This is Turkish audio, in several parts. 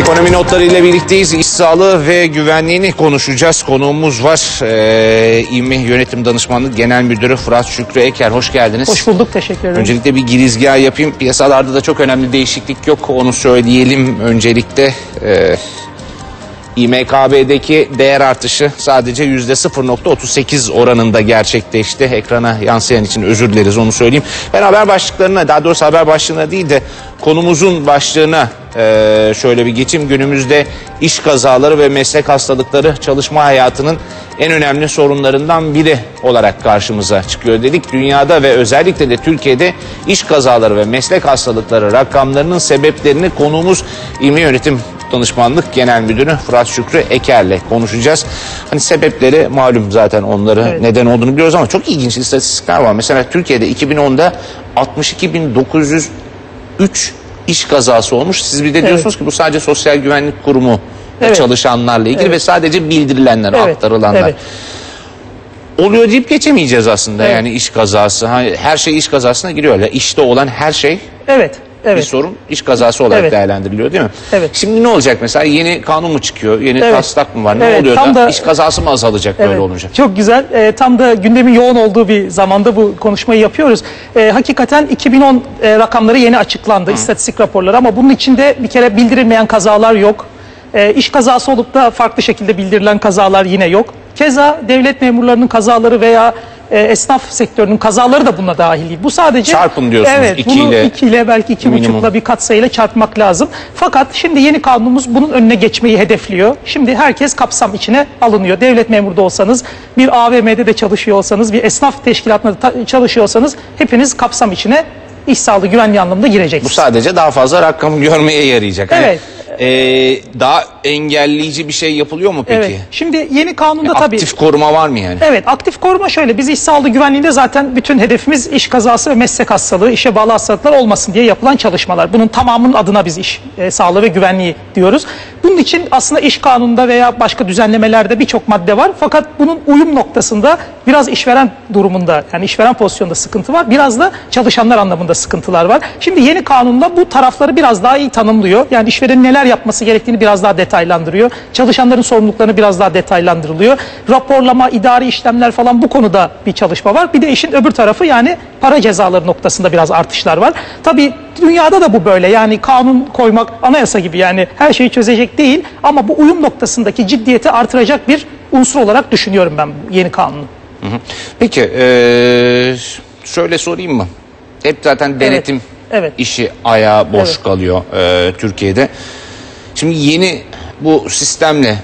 Ekonomi notlarıyla birlikteyiz. İş sağlığı ve güvenliğini konuşacağız. Konuğumuz var. Ee, İMİ Yönetim Danışmanlık Genel Müdürü Fırat Şükrü Eker. Hoş geldiniz. Hoş bulduk, teşekkür ederim. Öncelikle bir girizgah yapayım. Piyasalarda da çok önemli değişiklik yok. Onu söyleyelim öncelikle. Ee, İMKB'deki değer artışı sadece %0.38 oranında gerçekleşti. Ekrana yansıyan için özür dileriz onu söyleyeyim. Ben haber başlıklarına daha doğrusu haber başlığına değil de konumuzun başlığına e, şöyle bir geçeyim. Günümüzde iş kazaları ve meslek hastalıkları çalışma hayatının en önemli sorunlarından biri olarak karşımıza çıkıyor dedik. Dünyada ve özellikle de Türkiye'de iş kazaları ve meslek hastalıkları rakamlarının sebeplerini konuğumuz İMİ Yönetim Danışmanlık Genel Müdürü Fırat Şükrü Eker'le konuşacağız. Hani sebepleri malum zaten onları Evet. neden olduğunu biliyoruz ama çok ilginç istatistikler var. Mesela Türkiye'de 2010'da 62.903 iş kazası olmuş. Siz bir de diyorsunuz ki bu sadece Sosyal Güvenlik Kurumu Evet. çalışanlarla ilgili Evet. ve sadece bildirilenler, Evet, aktarılanlar. evet. Oluyor deyip geçemeyeceğiz aslında Evet. yani iş kazası. Her şey iş kazasına giriyor. Ya işte olan her şey Evet, bir evet. sorun iş kazası olarak Evet. değerlendiriliyor değil mi? Evet. Şimdi ne olacak mesela yeni kanun mu çıkıyor? Yeni Evet. taslak mı var? Ne Evet, oluyor tam da, da- iş kazası mı azalacak böyle olunca? Çok güzel. Ee, tam da gündemin yoğun olduğu bir zamanda bu konuşmayı yapıyoruz. Ee, hakikaten 2010 e, rakamları yeni açıklandı, istatistik raporları ama bunun içinde bir kere bildirilmeyen kazalar yok. Ee, iş kazası olup da farklı şekilde bildirilen kazalar yine yok. Keza devlet memurlarının kazaları veya e, esnaf sektörünün kazaları da buna dahil değil. Bu sadece... Çarpın diyorsunuz, Evet, iki bunu ile iki ile belki iki minimum. buçukla bir katsayıyla çarpmak lazım. Fakat şimdi yeni kanunumuz bunun önüne geçmeyi hedefliyor. Şimdi herkes kapsam içine alınıyor. Devlet memuru da olsanız, bir AVM'de de çalışıyor olsanız, bir esnaf teşkilatında çalışıyorsanız hepiniz kapsam içine iş sağlığı güvenliği anlamında Bu gireceksiniz. sadece daha fazla rakam görmeye yarayacak. Hani, Evet. e, daha engelleyici bir şey yapılıyor mu peki? Evet. Şimdi yeni kanunda tabii... Aktif koruma var mı yani? Evet aktif koruma şöyle biz iş sağlığı güvenliğinde zaten bütün hedefimiz iş kazası ve meslek hastalığı işe bağlı hastalıklar olmasın diye yapılan çalışmalar. Bunun tamamının adına biz iş e, sağlığı ve güvenliği diyoruz. Bunun için aslında iş kanununda veya başka düzenlemelerde birçok madde var. Fakat bunun uyum noktasında biraz işveren durumunda yani işveren pozisyonda sıkıntı var. Biraz da çalışanlar anlamında sıkıntılar var. Şimdi yeni kanunda bu tarafları biraz daha iyi tanımlıyor. Yani işverenin neler yapması gerektiğini biraz daha detaylandırıyor. Çalışanların sorumluluklarını biraz daha detaylandırılıyor. Raporlama, idari işlemler falan bu konuda bir çalışma var. Bir de işin öbür tarafı yani para cezaları noktasında biraz artışlar var. Tabii dünyada da bu böyle. Yani kanun koymak anayasa gibi yani her şeyi çözecek değil ama bu uyum noktasındaki ciddiyeti artıracak bir unsur olarak düşünüyorum ben yeni kanunu. Peki e, şöyle sorayım mı? Hep zaten denetim evet. işi ayağı boş Evet. kalıyor e, Türkiye'de. Şimdi yeni bu sistemle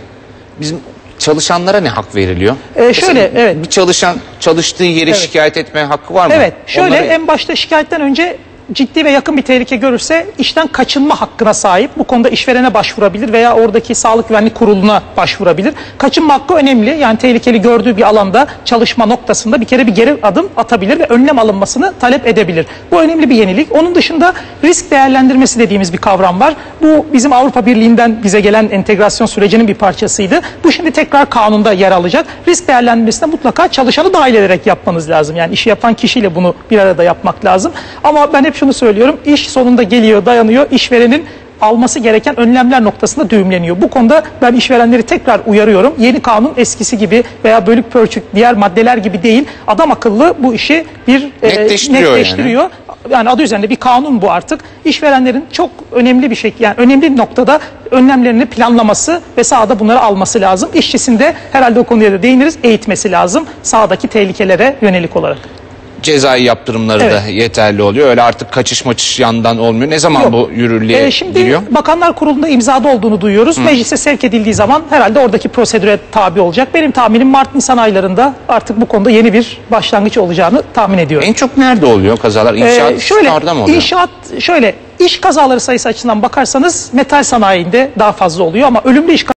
bizim çalışanlara ne hak veriliyor? Ee, şöyle, Mesela evet. Bir çalışan çalıştığı yeri şikayet etme hakkı var mı? Evet şöyle Onları- en başta şikayetten önce ciddi ve yakın bir tehlike görürse işten kaçınma hakkına sahip. Bu konuda işverene başvurabilir veya oradaki sağlık güvenlik kuruluna başvurabilir. Kaçınma hakkı önemli. Yani tehlikeli gördüğü bir alanda çalışma noktasında bir kere bir geri adım atabilir ve önlem alınmasını talep edebilir. Bu önemli bir yenilik. Onun dışında risk değerlendirmesi dediğimiz bir kavram var. Bu bizim Avrupa Birliği'nden bize gelen entegrasyon sürecinin bir parçasıydı. Bu şimdi tekrar kanunda yer alacak. Risk değerlendirmesinde mutlaka çalışanı dahil ederek yapmanız lazım. Yani işi yapan kişiyle bunu bir arada yapmak lazım. Ama ben hep şunu söylüyorum. İş sonunda geliyor, dayanıyor. İşverenin alması gereken önlemler noktasında düğümleniyor. Bu konuda ben işverenleri tekrar uyarıyorum. Yeni kanun eskisi gibi veya bölük pörçük diğer maddeler gibi değil. Adam akıllı bu işi bir e, Netleştiriyor yani. netleştiriyor. Yani adı üzerinde bir kanun bu artık. İşverenlerin çok önemli bir şey yani önemli bir noktada önlemlerini planlaması ve sahada bunları alması lazım. İşçisinde herhalde o konuya da değiniriz eğitmesi lazım sahadaki tehlikelere yönelik olarak. Cezai yaptırımları Evet. da yeterli oluyor. Öyle artık kaçış maçış yandan olmuyor. Ne zaman Yok. bu yürürlüğe Ee, şimdi giriyor? Bakanlar Kurulu'nda imzada olduğunu duyuyoruz. Meclise sevk edildiği zaman herhalde oradaki prosedüre tabi olacak. Benim tahminim Mart-Nisan aylarında artık bu konuda yeni bir başlangıç olacağını tahmin ediyorum. En çok nerede oluyor kazalar? Ee, İnşaat şöyle şöyle, mı oluyor? inşaat şöyle iş kazaları sayısı açısından bakarsanız metal sanayinde daha fazla oluyor ama ölümlü iş